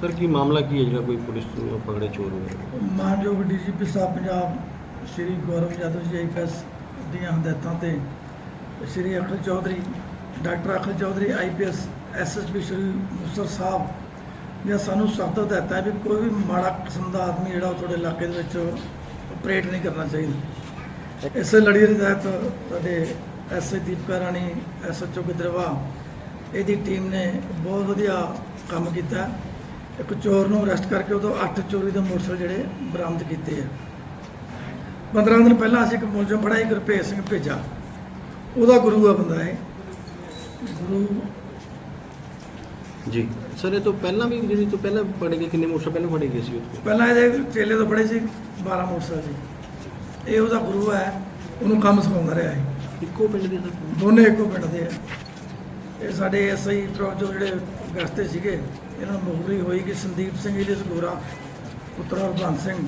Sir, ਕੀ ਮਾਮਲਾ ਕੀ ਹੈ ਜਿਹੜਾ ਕੋਈ ਪੁਲਿਸ ਨੂੰ ਪਕੜੇ ਚੋਰ ਵਗੈਰਾ ਮਾਨਯੋਗ ਡੀਜੀਪੀ ਸਾਹਿਬ ਪੰਜਾਬ ਸ਼੍ਰੀ ਗੌਰਵ ਯਾਦਵ ਜੀ ਆਈਪੀਐਸ ਦੀਆਂ ਹਦਾਇਤਾਂ ਤੇ Shri Akhil Chaudhary, doctor Akhil Chaudhary IPS SSP Shri Musar ਸਾਹਿਬ ਨੇ ਸਾਨੂੰ ਸਖਤ ਹਦਾਇਤਾਂ ਵੀ ਕੋਈ ਵੀ ਮਾੜਾ ਕਿਸਮ ਦਾ ਆਦਮੀ ਜਿਹੜਾ ਉਹ ਤੁਹਾਡੇ ਇਲਾਕੇ ਦੇ ਵਿੱਚ ਆਪਰੇਟ ਨਹੀਂ ਕਰਨਾ ਚਾਹੀਦਾ। ਇਸੇ ਲੜੀ ਦੇ ਤਹਿਤ ਸਾਡੇ ਐਸਏ ਦੀਪਕਾ ਰਾਣੀ ਐਸਐਚਓ ਗਿੱਦਰਵਾ ਇਹਦੀ ਟੀਮ ਨੇ ਬਹੁਤ ਵਧੀਆ ਕੰਮ ਕੀਤਾ। ਇੱਕ ਚੋਰ ਨੂੰ ਅਰੈਸਟ ਕਰਕੇ ਉਦੋਂ 8 ਚੋਰੀ ਦੇ ਮੋਟਰਸਾਈਕਲ ਜਿਹੜੇ ਬਰਾਮਦ ਕੀਤੇ ਆ। 15 ਦਿਨ ਪਹਿਲਾਂ ਅਸੀਂ ਇੱਕ ਮੁਲਜ਼ਮ ਫੜਿਆ ਸੀ ਗੁਰਭੇਜ ਸਿੰਘ ਭੇਜਾ ਉਹਦਾ ਗੁਰੂ ਆ ਬੰਦਾ ਇਹ। ਗੁਰੂ ਜੀ। ਸਰ ਇਹ ਤੋਂ ਪਹਿਲਾਂ ਵੀ ਜਿਹੜੀ ਤੋਂ ਪਹਿਲਾਂ ਫੜੇ ਗਏ ਕਿੰਨੇ ਮੋਟਰਸਾਈਕਲ ਪਹਿਲਾਂ ਫੜੇ ਗਏ ਸੀ ਉੱਥੇ? ਪਹਿਲਾਂ ਇਹਦੇ ਚੇਲੇ ਤੋਂ ਫੜੇ ਸੀ 12 ਮੋਟਰਸਾਈਕਲ ਸੀ ਇਹ ਉਹਦਾ ਗੁਰੂ ਹੈ ਉਹਨੂੰ ਕੰਮ ਸਿਖਾਉਂਦਾ ਰਿਹਾ ਹੈ ਇੱਕੋ ਪਿੰਡ ਦੇ ਦੋਨੇ ਇੱਕੋ ਪਿੰਡ ਦੇ ਆ। ਇਹ ਸਾਡੇ ਐਸਆਈ ਜੋ ਜਿਹੜੇ ਗਸਤੇ ਸੀਗੇ ਇਹਨਾਂ ਨੂੰ ਮੁਖਬਰੀ ਹੋਈ ਕਿ ਸੰਦੀਪ ਸਿੰਘ ਇਲਿਸ ਗੋਰਾ ਪੁੱਤਰ ਹਰਬੰਸ ਸਿੰਘ,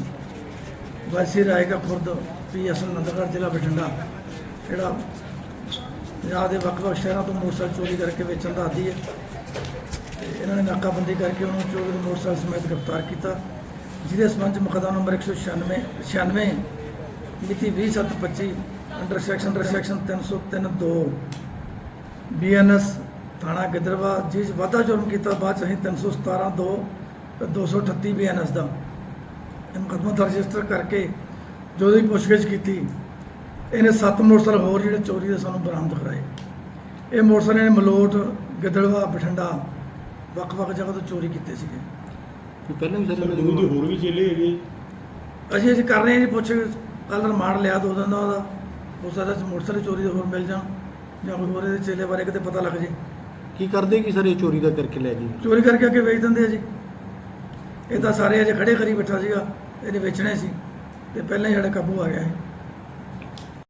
ਵਾਸੀ ਰਾਏਗਾ ਖੁਰਦ ਪੀਐਸ ਨੰਦਗੜ੍ਹ ਜ਼ਿਲ੍ਹਾ ਬਠਿੰਡਾ, ਜਿਹੜਾ ਪੰਜਾਬ ਦੇ ਵੱਖ-ਵੱਖ ਸ਼ਹਿਰਾਂ ਤੋਂ ਮੋਟਰਸਾਈਕਲ ਚੋਰੀ ਕਰਕੇ ਵੇਚਣ ਦਾ ਆਦੀ ਹੈ। ਤੇ ਇਹਨਾਂ ਨੇ ਨਾਕਾਬੰਦੀ ਕਰਕੇ ਉਹਨੂੰ ਚੋਰੀ ਦੇ ਮੋਟਰਸਾਈਕਲ ਸਮੇਤ ਗ੍ਰਿਫਤਾਰ ਕੀਤਾ, ਜਿਹਦੇ ਸੰਬੰਧ 'ਚ ਮੁਕੱਦਮਾ ਨੰਬਰ 196 96 ਮਿਤੀ 20725 under section under section 303 2 BNS ਥਾਣਾ ਗਿੱਦਰਵਾ ਜਿਸ ਵਾਧਾ ਜੁਰਮ ਕੀਤਾ ਬਾਅਦ 'ਚ ਅਸੀਂ 317 2 ਤੇ 238 ਬੀਐਨਐਸ ਦਾ ਇਹ ਮੁਕੱਦਮਾ ਦਰਜ ਰਜਿਸਟਰ ਕਰਕੇ ਜੋ ਉਹਦੀ ਪੁੱਛਗਿੱਛ ਕੀਤੀ ਇਹਨੇ ਸੱਤ ਮੋਟਰਸਾਈਕਲ ਹੋਰ ਜਿਹੜੇ ਚੋਰੀ ਦੇ ਸਾਨੂੰ ਬਰਾਮਦ ਕਰਾਏ। ਇਹ ਮੋਟਰਸਾਈਕਲ ਇਹਨੇ ਮਲੋਟ ਗਿੱਦੜਵਾ ਬਠਿੰਡਾ ਵੱਖ-ਵੱਖ ਜਗ੍ਹਾ ਤੋਂ ਚੋਰੀ ਕੀਤੇ ਸੀਗੇ। ਇਹ ਪਹਿਲਾਂ ਵੀ ਸਰ ਇਹਨਾਂ ਦੇ ਦੇ ਹੋਰ ਵੀ ਚੇਲੇ ਹੈਗੇ। ਅਸੀਂ ਅਸੀਂ ਕਰ ਰਹੇ ਹਾਂ ਜੀ ਪੁੱਛ ਕੱਲ ਰਿਮਾਂਡ ਲਿਆ ਦੋ ਦਿਨ ਦਾ। ਉਹਦਾ ਹੋ ਸਕਦਾ ਸੀ ਮੋਟਰਸਾਈਕਲ ਚੋਰੀ ਦੇ ਹੋਰ ਮਿਲ ਜਾਣ ਜਾਂ ਕੋਈ ਹੋਰ ਇਹਦੇ ਚੇਲੇ ਬਾਰੇ ਕਿਤੇ ਪਤਾ ਲੱਗ ਜੇ। ਕੀ ਕਰਦੇ ਕੀ ਸਰ ਇਹ ਚੋਰੀ ਦਾ ਕਰਕੇ ਲੈ ਗਏ? ਚੋਰੀ ਕਰਕੇ ਅੱਗੇ ਵੇਚ ਦਿੰਦੇ ਆ ਜੀ। ਇਹ ਤਾਂ ਸਾਰੇ ਅਜੇ ਖੜੇ ਕਰੀ ਬੈਠਾ ਸੀਗਾ, ਇਹਨੇ ਵੇਚਣੇ ਸੀ। ਤੇ ਪਹਿਲਾਂ ਹੀ ਸਾਡਾ ਕਾਬੂ ਆ ਗਿਆ ਇਹ